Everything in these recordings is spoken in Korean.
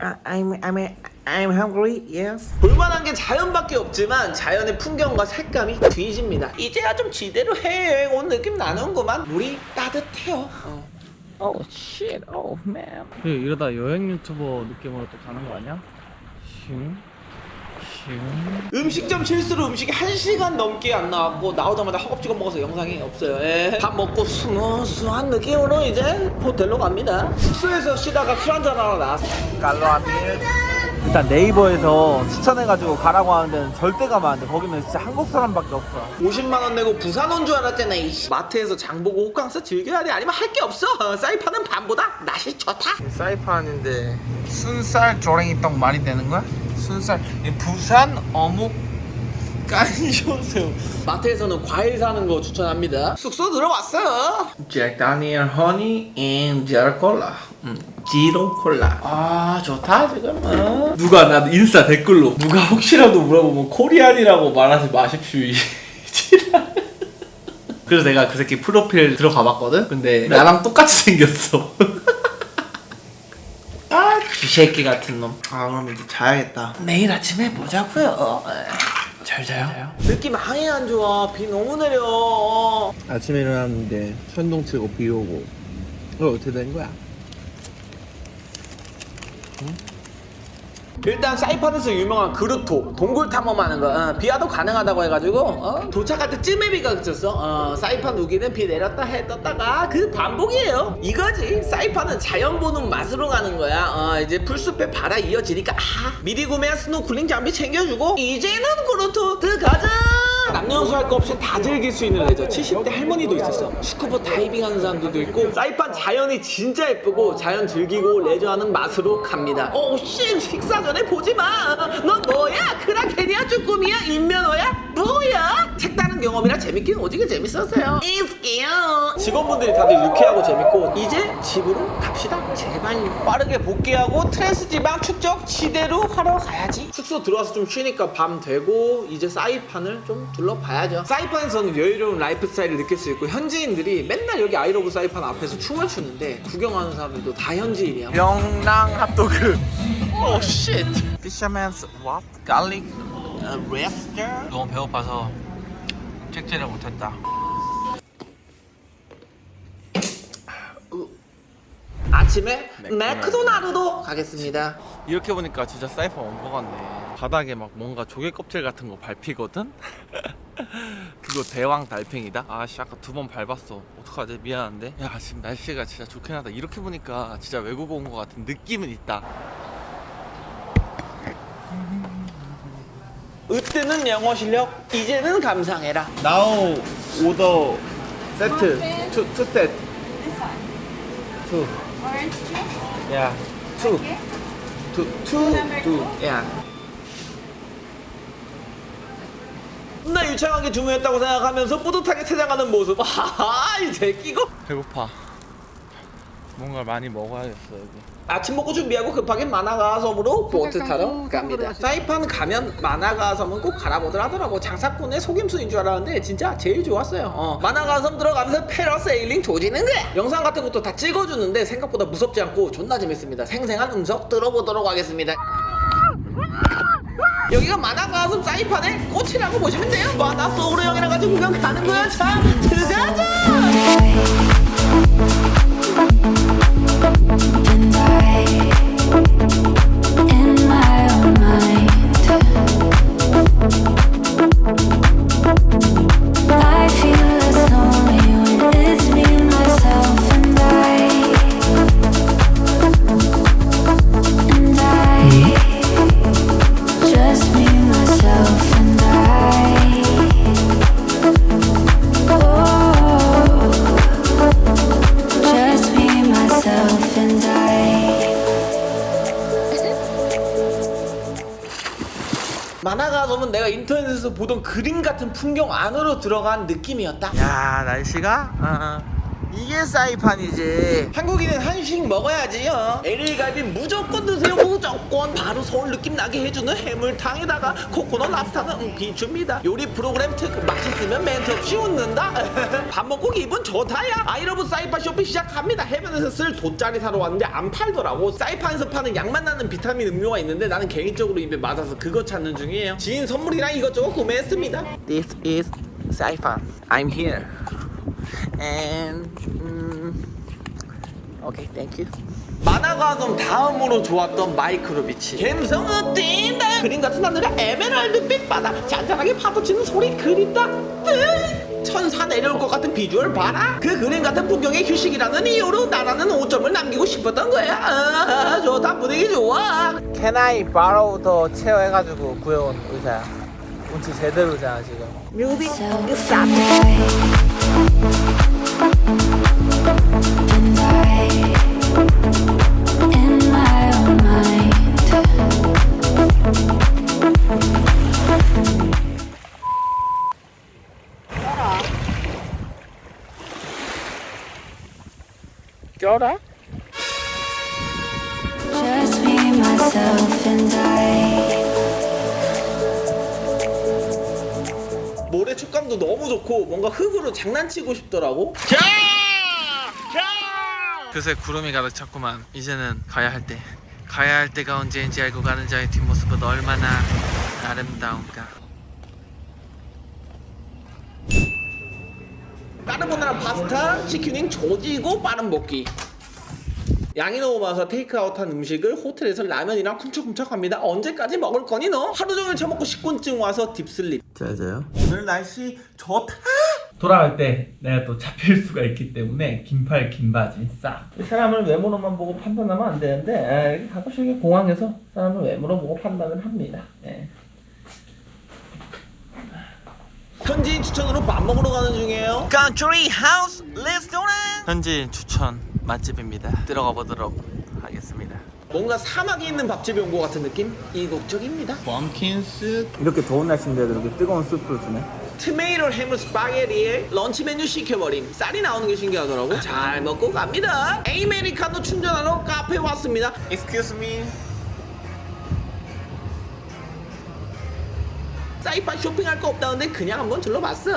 I'm I'm I'm hungry. Yes. 볼만한 게 자연밖에 없지만 자연의 풍경과 색감이 뒤집니다. 이제야 좀 지대로 해외여행 온 느낌 나는구만. 물이 따뜻해요. 어. Oh shit. Oh man. 이러다 여행 유튜버 느낌으로 또 가는 거 아니야? 슝, 슝. 음식점 실수로 음식이 1시간 넘게 안 나왔고 나오자마자 허겁지겁 먹어서 영상이 없어요. 예. 밥 먹고 스무스한 느낌으로 이제 호텔로 갑니다. 숙소에서 쉬다가 술 한잔 하러 나왔어. 일단 네이버에서 추천해가지고 가라고 하는 데는 절대 가면 안 돼. 거기는 진짜 한국 사람밖에 없어. 50만 원 내고 부산 온 줄 알았잖아. 이씨. 마트에서 장 보고 호캉스 즐겨야 돼. 아니면 할 게 없어. 어, 사이판은 밤보다 날씨 좋다. 사이판인데 순살 조랭이 떡 말이 되는 거야? 순살 부산 어묵 깐쇼새우 마트에서는 과일 사는 거 추천합니다. 숙소 들어왔어요. 잭 다니엘 허니 앤 제로 콜라 음, 지로 콜라 아 좋다 지금 어. 누가 나 인스타 댓글로 누가 혹시라도 물어보면 코리안이라고 말하지 마십시오. 그래서 내가 그 새끼 프로필 들어가 봤거든 근데 나랑 똑같이 생겼어 새끼 같은 놈. 아, 그럼 이제 자야겠다. 내일 아침에 보자고요. 잘 자요. 느낌 아예 안 좋아. 비 너무 내려. 어. 아침에 일어났는데 천둥 치고 비 오고 이거 어떻게 된 거야? 일단 사이판에서 유명한 그루토 동굴 탐험하는 거 어, 비와도 가능하다고 해가지고 어, 도착할 때 찜해비가 그쳤어. 어, 사이판 우기는 비 내렸다 해 떴다가 그 반복이에요. 이거지. 사이판은 자연 보는 맛으로 가는 거야. 어, 이제 풀숲에 바다 이어지니까 아, 미리 구매한 스노클링 장비 챙겨주고 이제는 그루토 들어가자 남녀노소 할 거 없이 다 즐길 수 있는 레저. 70대 할머니도 있었어. 스쿠버 다이빙 하는 사람들도 있고. 사이판 자연이 진짜 예쁘고 자연 즐기고 레저하는 맛으로 갑니다. 오씨 식사 전에 보지마. 너 뭐야? 크라케니아 쭈꾸미야? 인면허야? 뭐야 경험이라 재밌긴 오지게 재밌었어요 이스키요 직원분들이 다들 유쾌하고 재밌고 이제 집으로 갑시다 제발요 빠르게 복귀하고 트랜스 지방 축적 지대로 하러 가야지 숙소 들어와서 좀 쉬니까 밤 되고 이제 사이판을 좀 둘러봐야죠 사이판에서는 여유로운 라이프 스타일을 느낄 수 있고 현지인들이 맨날 여기 아이러브 사이판 앞에서 춤을 추는데 구경하는 사람들도 다 현지인이야 명랑 핫도그. 오 쉣. 피셔맨스 what? 갈릭 랩스터. 너무 배고파서 책제를 못했다. 아침에 맥도나르도 가겠습니다 이렇게 보니까 진짜 사이퍼 온 거 같네. 바닥에 막 뭔가 조개 껍질 같은 거 밟히거든? 그거 대왕 달팽이다? 아씨 아까 두 번 밟았어 어떡하지 미안한데 야 지금 날씨가 진짜 좋긴 하다 이렇게 보니까 진짜 외국 온 거 같은 느낌은 있다 으뜨는 영어 실력 이제는 감상해라 Now order 세트 two, two set two Orange juice? yeah two two two two yeah 나 유창하게 주문했다고 생각하면서 뿌듯하게 퇴장하는 모습 하하 이 새끼고 배고파 뭔가 많이 먹어야겠어 여기 아침 먹고 준비하고 급하게 마나가 섬으로 보트 타러 갑니다. 사이판 가면 마나가 섬은 꼭 가라보들 하더라고. 장사꾼의 속임수인 줄 알았는데 진짜 제일 좋았어요. 어. 마나가 섬 들어가면서 패러세일링 조지는 거야 영상 같은 것도 다 찍어주는데 생각보다 무섭지 않고 존나 재밌습니다. 생생한 음성 들어보도록 하겠습니다. 여기가 마나가섬 사이판의 꽃이라고 보시면 돼요. 마나 소울의 형이랑 같이 구경 가는 거야. 자 들어가자 보던 그림 같은 풍경 안으로 들어간 느낌이었다. 야 날씨가? 어, 이게 사이판이지. 한국인은 한식 먹어야지요. LA 갈비 무조건 드세요. 무조건. 바로 서울 느낌 나게 해주는 해물탕에다가 코코넛 랍스타는 음, 비춥니다. 요리 프로그램 특 맛있으면 멘트 없이 웃는다. 밥 먹고 기분 좋다야. 아이러브 사이판 쇼핑 시작합니다. 해변에서 쓸 돗자리 사러 왔는데 안 팔더라고. 사이판에서 파는 양맛 나는 비타민 음료가 있는데 나는 개인적으로 입에 맞아서 그거 찾는 중이에요. 지인 선물이랑 이것저것 구매했습니다. This is Saipan. I'm here. And mm, okay, thank you. 만화가좀 다음으로 좋았던 마이크로비치. 감성은 뛴다. 그림 같은 하늘에 에메랄드 빛 바다. 잔잔하게 파도치는 소리 그립다. 으이, 천사 내려올 것 같은 비주얼 봐라. 그 그림 같은 풍경의 휴식이라는 이유로 나라는 5점을 남기고 싶었던 거야. 아, 좋다. 분위기 좋아. Can I borrow the chair 해가지고 구해온 의자야. 운치 제대로 자 지금. Own mind 껴라? just me myself and I 촉감도 너무 좋고 뭔가 흙으로 장난치고 싶더라고. 그새 구름이 가득 찼구만. 이제는 가야 할 때 가야 할 때가 언제인지 알고 가는 자의 뒷모습은 얼마나 아름다운가. 까르보나라 파스타, 치킨윙 조지고 빠른 먹기. 양이 너무 많아서 테이크아웃한 음식을 호텔에서 라면이랑 쿰척쿰척 합니다. 언제까지 먹을 거니 너? 하루 종일 처먹고 식곤증 와서 딥슬립. 잘 자요. 오늘 날씨 좋다. 돌아갈 때 내가 또 잡힐 수가 있기 때문에 긴팔 긴바지 싹 사람을 외모로만 보고 판단하면 안 되는데 아, 가끔씩 이렇게 공항에서 사람을 외모로 보고 판단을 합니다 예. 현지인 추천으로 밥 먹으러 가는 중이에요. Country House Restaurant. 현지인 추천 맛집입니다. 들어가 보도록 하겠습니다. 뭔가 사막에 있는 밥집에 온 것 같은 느낌? 이국적입니다. 펌킨스. 이렇게 더운 날씨인데도 이렇게 뜨거운 수프를 주네. 트메이로 해물 스파게티에 런치 메뉴 시켜버림. 쌀이 나오는 게 신기하더라고. 잘 먹고 갑니다. 에이메리카노 충전하러 카페 왔습니다. Excuse me 사이판 쇼핑할 거 없다는데 그냥 한번 둘러봤어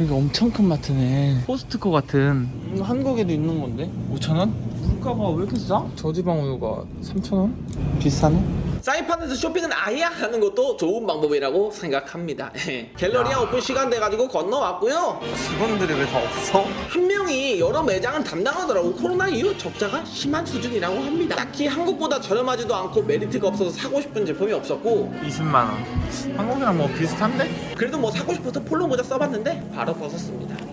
이거 엄청 큰 마트네 포스트코 같은 이거 한국에도 있는 건데 5,000원? 물가가 왜 이렇게 싸? 저지방 우유가 3,000원? 비싸네? 사이판에서 쇼핑은 아예 안 하는 것도 좋은 방법이라고 생각합니다. 갤러리아 오픈 시간 돼가지고 건너왔고요. 직원들이 왜 다 없어? 한 명이 여러 매장을 담당하더라고. 코로나 이후 적자가 심한 수준이라고 합니다. 딱히 한국보다 저렴하지도 않고 메리트가 없어서 사고 싶은 제품이 없었고. 20만 원. 한국이랑 뭐 비슷한데? 그래도 뭐 사고 싶어서 폴로 모자 써봤는데 바로 벗었습니다